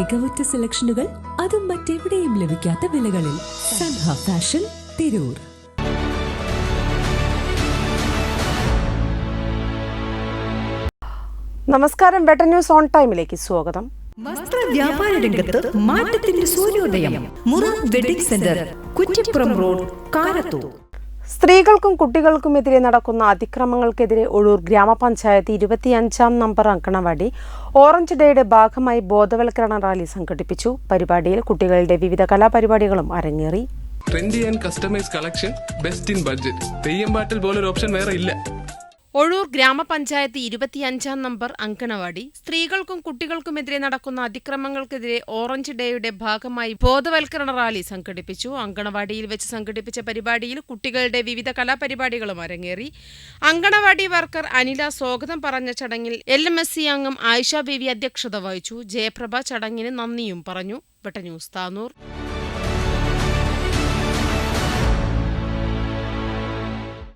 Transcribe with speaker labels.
Speaker 1: മികവുറ്റ സെലക്ഷനുകൾ അതും മറ്റെവിടെയും ലഭിക്കാത്ത വിലകളിൽ സൻഹ ഫാഷൻ തിരൂർ.
Speaker 2: നമസ്കാരം ബെറ്റർ ന്യൂസ് ഓൺ ടൈമിലേക്ക് സ്വാഗതം.
Speaker 3: വസ്ത്ര വ്യാപാര രംഗത്ത് മാറ്റത്തിന്റെ സൂര്യോദയം മുറ wedding centre Kuttippuram road Karathur.
Speaker 2: സ്ത്രീകൾക്കും കുട്ടികൾക്കുമെതിരെ നടക്കുന്ന അതിക്രമങ്ങൾക്കെതിരെ ഒഴൂർ ഗ്രാമപഞ്ചായത്ത് ഇരുപത്തിയഞ്ചാം നമ്പർ അങ്കണവാടി ഓറഞ്ച് ഡേയുടെ ഭാഗമായി ബോധവൽക്കരണ റാലി സംഘടിപ്പിച്ചു. പരിപാടിയിൽ കുട്ടികളുടെ വിവിധ കലാപരിപാടികളും അരങ്ങേറി.
Speaker 4: Trendy and customise collection best in budget Theyyam പാട്ടിൽ പോലൊരു ഓപ്ഷൻ വേറെ ഇല്ല.
Speaker 2: ഒഴൂർ ഗ്രാമപഞ്ചായത്ത് ഇരുപത്തിയഞ്ചാം നമ്പർ അങ്കണവാടി. സ്ത്രീകൾക്കും കുട്ടികൾക്കുമെതിരെ നടക്കുന്ന അതിക്രമങ്ങൾക്കെതിരെ ഓറഞ്ച് ഡേയുടെ ഭാഗമായി ബോധവൽക്കരണ റാലി സംഘടിപ്പിച്ചു. അങ്കണവാടിയിൽ വെച്ച് സംഘടിപ്പിച്ച പരിപാടിയിൽ കുട്ടികളുടെ വിവിധ കലാപരിപാടികളും അരങ്ങേറി. അങ്കണവാടി വർക്കർ അനില സ്വാഗതം പറഞ്ഞ ചടങ്ങിൽ എൽ എം എസ് സി അംഗം ആയിഷ ബേബി അധ്യക്ഷത വഹിച്ചു. ജയപ്രഭ ചടങ്ങിന് നന്ദിയും പറഞ്ഞു. ന്യൂസ് താനൂർ.